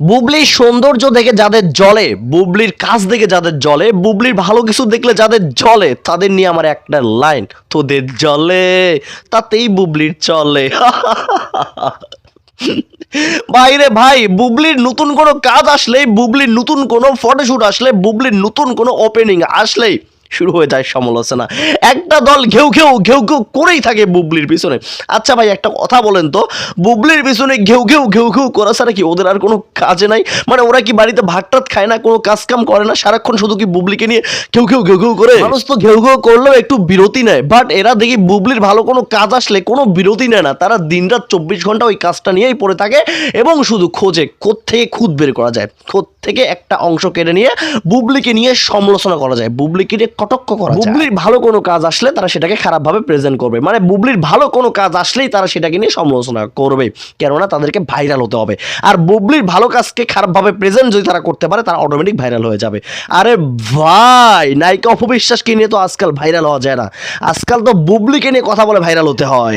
বুবলির সৌন্দর্য দেখে যাদের জলে, বুবলির কাজ দেখে যাদের জলে, বুবলির ভালো কিছু দেখলে যাদের জলে, তাদের নিয়ে আমার একটা লাইন, তোদের জলে, তাতেই বুবলির চলে। ভাইরে ভাই, বুবলির নতুন কোনো কাজ আসলেই, বুবলির নতুন কোনো ফটোশ্যুট আসলে বুবলির নতুন কোনো ওপেনিং আসলেই শুরু হয়ে যায় সমালোচনা। একটা দল ঘেউ ঘেউ ঘেউ ঘেউ করেই থাকে বুবলির পিছনে। আচ্ছা ভাই, একটা কথা বলেন তো, বুবলির পিছনে ঘেউ ঘেউ ঘেউ ঘেউ করা ছাড়া কি ওদের আর কোনো কাজে নাই? মানে ওরা কি বাড়িতে ভাত টাত খায় না, কোনো কাজ কাম করে না? সারাক্ষণ শুধু কি বুবলিকে নিয়ে ঘেউ ঘেউ ঘেউ ঘেউ করে? মানুষ তো ঘেউ ঘেউ করলেও একটু বিরতি নেয় বাট এরা দেখি বুবলির ভালো কোনো কাজ আসলে কোনো বিরতি নেয় না। তারা দিনরাত চব্বিশ ঘণ্টা ওই কাজটা নিয়েই পড়ে থাকে এবং শুধু খোঁজে থেকে খুদ বের করা যায় খোদ থেকে একটা অংশ কেটে নিয়ে বুবলিকে নিয়ে সমালোচনা করা যায়। বুবলিকে নিয়ে কটক্ষ করা যায়। বুবলির ভালো কোনো কাজ আসলে তারা সেটাকে খারাপভাবে প্রেজেন্ট করবে। মানে বুবলির ভালো কোনো কাজ আসলেই তারা সেটাকে নিয়ে সমালোচনা করবে, কেননা তাদেরকে ভাইরাল হতে হবে। আর বুবলির ভালো কাজকে খারাপভাবে প্রেজেন্ট যদি তারা করতে পারে, তারা অটোমেটিক ভাইরাল হয়ে যাবে। আরে ভাই, নায়িকা অপবিশ্বাসকে নিয়ে তো আজকাল ভাইরাল হওয়া যায় না। আজকাল তো বুবলিকে নিয়ে কথা বলে ভাইরাল হতে হয়।